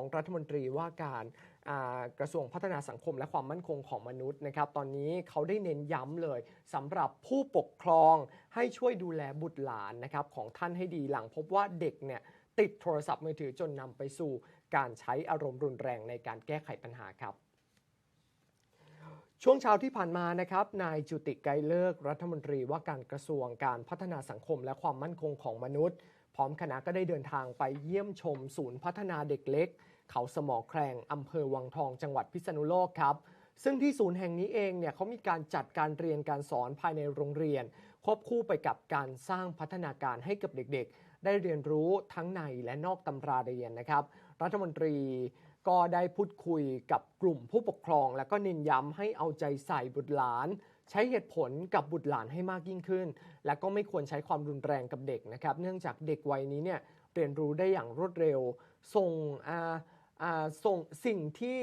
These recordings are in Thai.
ของรัฐมนตรีว่าการกระทรวงพัฒนาสังคมและความมั่นคงของมนุษย์นะครับ ตอนนี้เขาได้เน้นย้ำเลยสำหรับผู้ปกครองให้ช่วยดูแลบุตรหลานนะครับของท่านให้ดีหลังพบว่าเด็กเนี่ยติดโทรศัพท์มือถือจนนำไปสู่ การใช้อารมณ์รุนแรงในการแก้ไขปัญหาครับ ช่วงเช้าที่ผ่านมานะครับ นายจุติไกรเลิกรัฐมนตรีว่าการกระทรวงการพัฒนาสังคมและความมั่นคงของมนุษย์ พร้อมคณะก็ได้เดินทางไปเยี่ยมชมศูนย์พัฒนาเด็กเล็ก เขาสมอแครงอำเภอวังทองจังหวัดพิษณุโลกครับ ซึ่งที่ศูนย์แห่งนี้เองเนี่ยเขามีการจัดการเรียนการสอนภายในโรงเรียน ควบคู่ไปกับการสร้างพัฒนาการให้กับเด็กๆ ได้เรียนรู้ทั้งในและนอกตำราเรียนนะครับ รัฐมนตรี ก็ได้พูดคุยกับกลุ่มผู้ปกครอง แล้วก็เน้นย้ำให้เอาใจใส่บุตรหลาน ใช้เหตุผลกับบุตรหลานให้มากยิ่งขึ้น และก็ไม่ควรใช้ความรุนแรงกับเด็กนะครับ เนื่องจากเด็กวัยนี้เนี่ยเรียนรู้ได้อย่างรวดเร็ว ส่งส่งสิ่งที่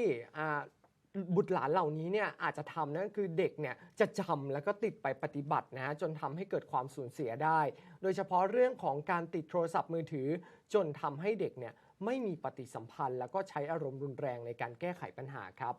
บุตรหลานเหล่านี้เนี่ยอาจจะทำนั่นคือเด็กเนี่ยจะจำแล้วก็ติดไปปฏิบัตินะฮะจนทำให้เกิดความสูญเสียได้ โดยเฉพาะเรื่องของการติดโทรศัพท์มือถือ จนทำให้เด็กเนี่ยไม่มีปฏิสัมพันธ์ แล้วก็ใช้อารมณ์รุนแรงในการแก้ไขปัญหาครับ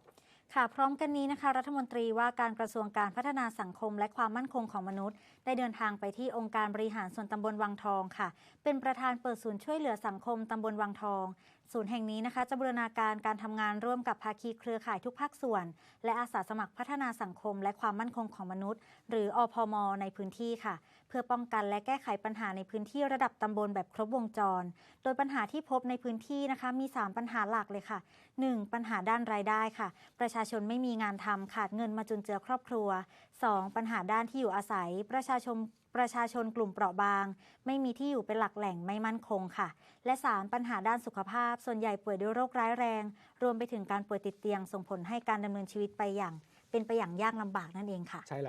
ค่ะพร้อมกันนี้นะคะ รัฐมนตรีว่าการกระทรวงการพัฒนาสังคมและความมั่นคงของมนุษย์ ได้เดินทางไปที่องค์การบริหารส่วนตำบลวังทองค่ะ เป็นประธานเปิดศูนย์ช่วยเหลือสังคมตำบลวังทอง ศูนย์แห่งนี้นะคะจะบูรณาการการทำงานร่วมกับภาคีเครือข่ายทุกภาคส่วน และอาสาสมัครพัฒนาสังคม และความมั่นคงของมนุษย์ หรืออพม ในพื้นที่ค่ะ เพื่อป้องกันและแก้ไขปัญหาในพื้นที่ระดับตำบลแบบครบวงจร โดยปัญหาที่พบในพื้นที่นะคะมี 3 ปัญหาหลักเลยค่ะ 1. ปัญหาด้านรายได้ค่ะ ประชาชนไม่มีงานทำขาดเงินมาจุนเจือครอบครัว 2. ปัญหาด้านที่อยู่อาศัย ประชาชนประชาชนกลุ่มเปราะบาง ไม่มีที่อยู่เป็นหลักแหล่งไม่มั่นคงค่ะ และ 3. ปัญหาด้านสุขภาพ ส่วนใหญ่ป่วยด้วยโรคร้ายแรง รวมไปถึงการป่วยติดเตียงส่งผลให้การดำเนินชีวิตไปอย่าง เป็นไปอย่างยากลำบากนั่นเองค่ะ ใช่แล้ว